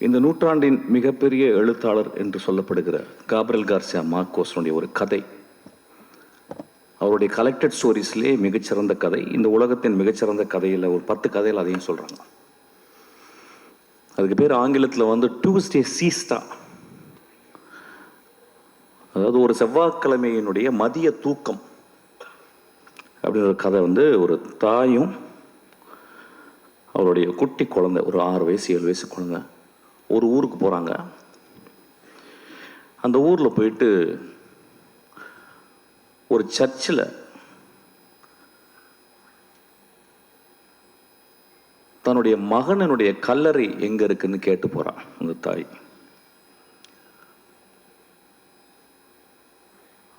இந்த நூற்றாண்டின் மிகப்பெரிய எழுத்தாளர் என்று சொல்லப்படுகிற காப்ரல் கார்சியா மார்க்கோசனுடைய ஒரு கதை. அவருடைய கலெக்டட் ஸ்டோரிஸ்லேயே மிகச்சிறந்த கதை. இந்த உலகத்தின் மிகச்சிறந்த கதையில் ஒரு பத்து கதையில் அதையும் சொல்கிறாங்க அதுக்கு பேர் ஆங்கிலத்தில் வந்து டியூஸ்டே சீஸ்டா அதாவது ஒரு செவ்வாய்க்கிழமையினுடைய மதிய தூக்கம் அப்படின்ற கதை வந்து ஒரு தாயும் அவருடைய குட்டி குழந்தை ஒரு ஆறு வயசு ஏழு வயசு குழந்தை ஒரு ஊருக்கு போகிறாங்க அந்த ஊரில் போயிட்டு ஒரு சர்ச்சில் தன்னுடைய மகனனுடைய கல்லறை எங்கே இருக்குன்னு கேட்டு போகிறான் அந்த தாய்.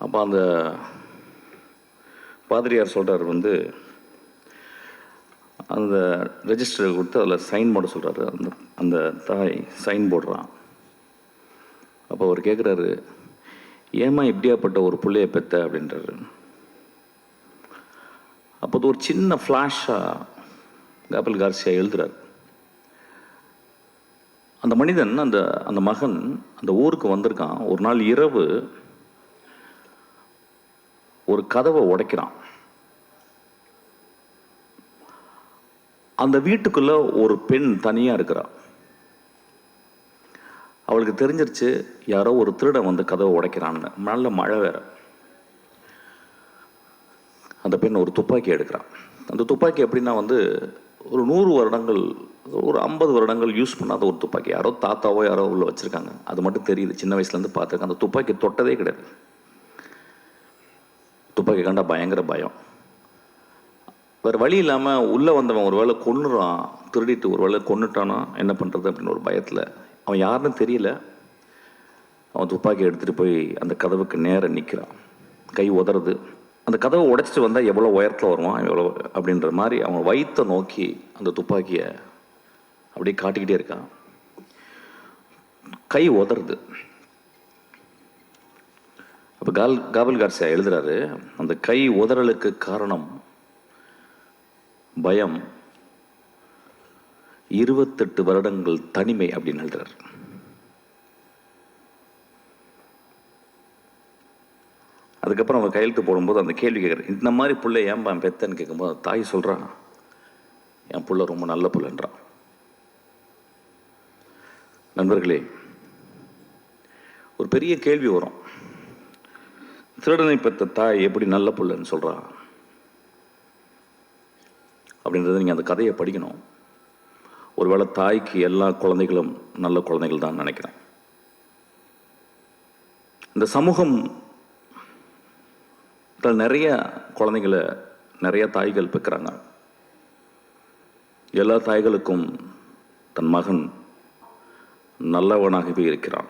அப்போ அந்த பாதிரியார் சொல்கிறார் வந்து அந்த ரெஜிஸ்டர் கொடுத்து அதில் சைன் போட சொல்கிறாரு அந்த அந்த தாய் சைன் போடுறான் அப்போ அவர் கேட்குறாரு ஏமா இப்படியாப்பட்ட ஒரு பிள்ளைய பெத்த? அப்படின்றாரு. அப்போது ஒரு சின்ன ஃப்ளாஷாக காப்பல் கார்சியா எழுதுறாரு. அந்த மனிதன் அந்த அந்த மகன் அந்த ஊருக்கு வந்திருக்கான். ஒரு நாள் இரவு ஒரு கதவை உடைக்கிறான். அந்த வீட்டுக்குள்ள ஒரு பெண் தனியாக இருக்கிறாள் அவளுக்கு தெரிஞ்சிருச்சு யாரோ ஒரு திருடன் வந்து கதவை உடைக்கிறான்னு. நல்ல மழை வேற. அந்த பெண் ஒரு துப்பாக்கி எடுக்கிறான். அந்த துப்பாக்கி எப்படின்னா வந்து ஒரு நூறு வருடங்கள் ஒரு ஐம்பது வருடங்கள் யூஸ் பண்ணாத ஒரு துப்பாக்கி. யாரோ தாத்தாவோ யாரோ உள்ள வச்சுருக்காங்க. அது மட்டும் தெரியுது. சின்ன வயசுலேருந்து பார்த்துருக்கேன். அந்த துப்பாக்கி தொட்டதே கிடையாது. துப்பாக்கி கண்டா பயங்கர பயம். வேறு வழி இல்லாமல் உள்ளே வந்தவன் ஒரு வேளை கொன்னுறான் திருடிட்டு ஒரு வேளை கொன்னுட்டானா என்ன பண்ணுறது அப்படின்னு ஒரு பயத்தில் அவன் யாருன்னு தெரியல. அவன் துப்பாக்கி எடுத்துகிட்டு போய் அந்த கதவுக்கு நேரம் நிற்கிறான் கை உதறது. அந்த கதவை உடைச்சிட்டு வந்தால் எவ்வளோ உயரத்தில் வருவான் எவ்வளோ அப்படின்ற மாதிரி அவன் வயிற்றை நோக்கி அந்த துப்பாக்கியை அப்படியே காட்டிக்கிட்டே இருக்கான். கை உதறது. அப்போ கால் காபல் கார்சியா எழுதுறாரு அந்த கை உதறலுக்கு காரணம் பயம். இருபத்தெட்டு வருடங்கள் தனிமை அப்படின்னு எழுதுறார். அதுக்கப்புறம் அவங்க கையெழுத்து போடும்போது அந்த கேள்வி கேட்குறேன் இந்த மாதிரி பிள்ளை ஏன்பா பெத்தன்னு கேட்கும்போது தாய் சொல்கிறான் என் புள்ள ரொம்ப நல்ல புள்ளன்றான் நண்பர்களே ஒரு பெரிய கேள்வி வரும். திருடனை பெற்ற தாய் எப்படி நல்ல புள்ளன்னு சொல்கிறான் அப்படின்றத நீங்கள் அந்த கதையை படிக்கணும். ஒருவேளை தாய்க்கு எல்லா குழந்தைகளும் நல்ல குழந்தைகள் தான் நினைக்கிறேன். இந்த சமூகம் நிறைய குழந்தைகளை நிறைய தாய்கள் பெற்கிறாங்க. எல்லா தாய்களுக்கும் தன் மகன் நல்லவனாகவே இருக்கிறான்.